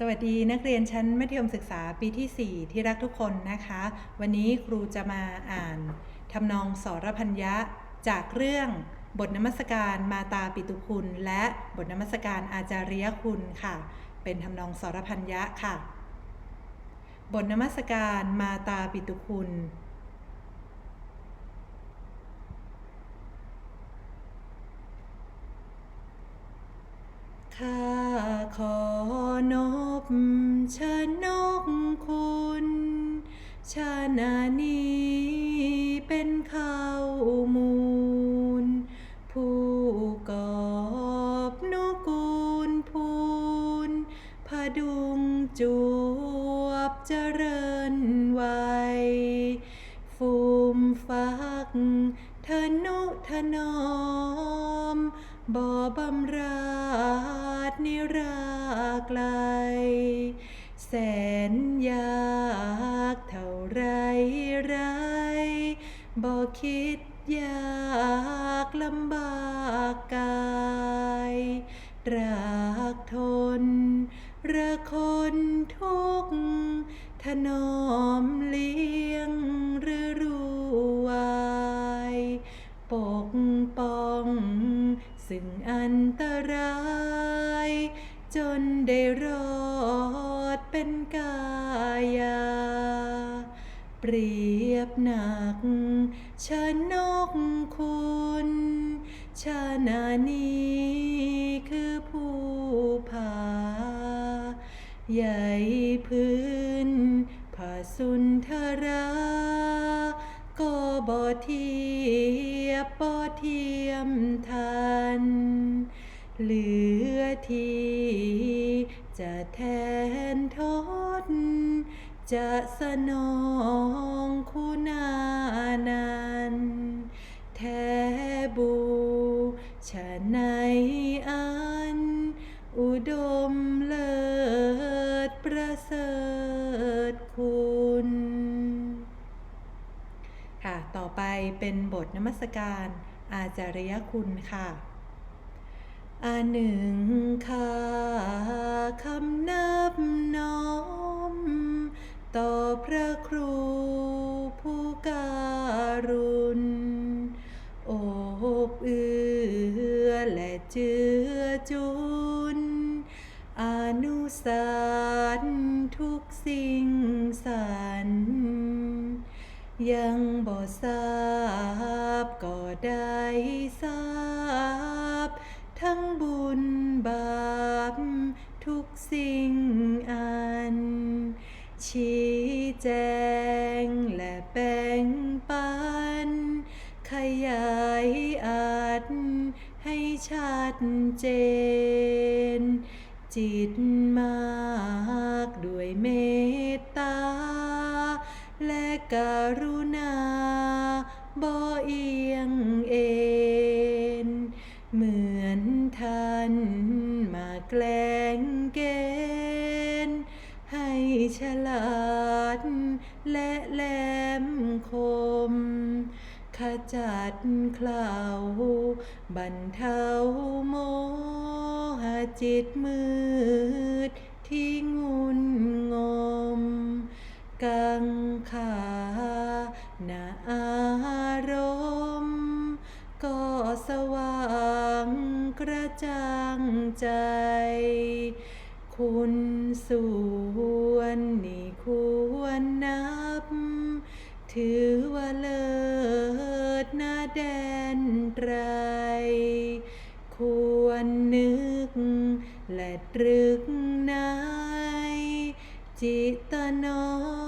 สวัสดีนักเรียนชั้นมัธยมศึกษาปีที่ 4 ที่รักทุกคนนะคะ วันนี้ครูจะมาอ่านทำนองสรพัญญะ จากเรื่องบทนมัสการมาตาปิตุคุณ และบทนมัสการอาจาริยคุณค่ะ เป็นทำนองสรพัญญะค่ะ บทนมัสการมาตาปิตุคุณ ข้าขอนบชนกคุณ ชานานี้เป็นข้าวมูล ผู้กอบนุกูลพูนพดุงจูบเจริญไวัยฟูมฟักทนุถนอ บ่บำราดนิราไกล แสนยากเท่าไรไรบ่คิดยากลำบากกายรักทนระคนทุกข์ถนอมเลี้ยง ซึ่งอันตราย จนได้รอดเป็นกายา เปรียบหนักชนกคุณชานานี้คือผู้พาใหญ่พื้นผาสุนทราก็บ่ที ยบบ่เทียมทัน เหลือที่จะแทนทด จะสนองคุณานันแทบูชะในอัน อุดมเลิศประเสริฐ ค่ะ ต่อไปเป็นบทนมัสการอาจารยคุณค่ะอาหนึ่งค่าคำนับน้อม ต่อพระครูผู้การุณ โอบเอื้อและเจือจุน อนุสารทุกสิ่ง ยังบ่ทราบก็ได้ทราบ ทั้งบุญบาปทุกสิ่งอัน ชี้แจงและแบ่งปัน ขยายอาจให้ชัดเจน จิตมากด้วยเมต กรุณาบ่เอียงเอ็นเหมือนท่านมาแกล้งเกณฑ์ให้ฉลาดและแหลมคม ขจัดคลาวบรรเทาโมหจิตมืด ระจ่างใจ คุณส่วนนี่ควรนับ ถือว่าเลิศนาแดนไตร ควรนึก และตรึกในจิตน้อ